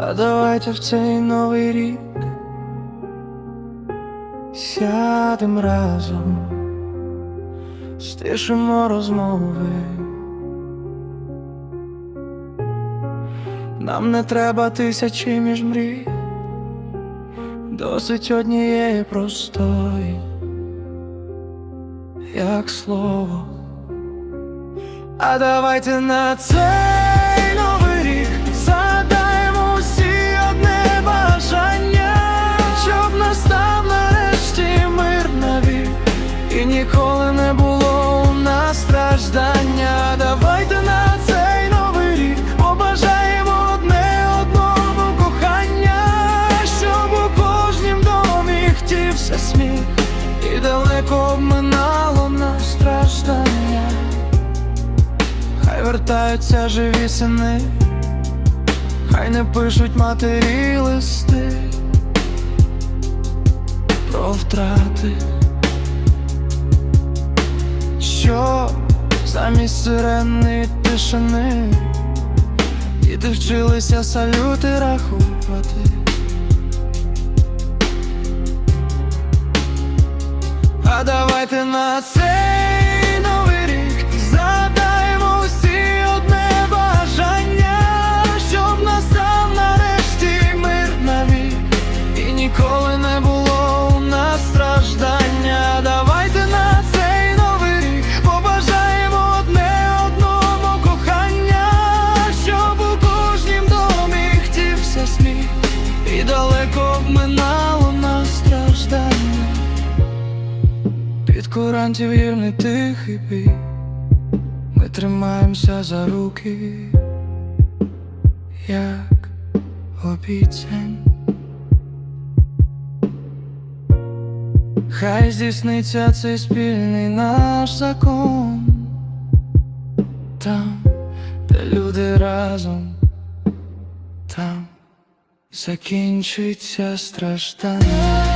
А давайте в цей новий рік сядем разом, стишимо розмови. Нам не треба тисячі між мрій, досить однієї простої, як слово. А давайте на цей далеко обминало нас страждання. Хай вертаються живі сини, хай не пишуть матері листи про втрати, що замість сирени тишини діти вчилися салюти рахувати. Давайте на цей Курантів гірний тихий бій Ми тримаємося за руки, як обіцянь. Хай здійсниться цей спільний наш закон Там, де люди разом, там закінчиться страждання.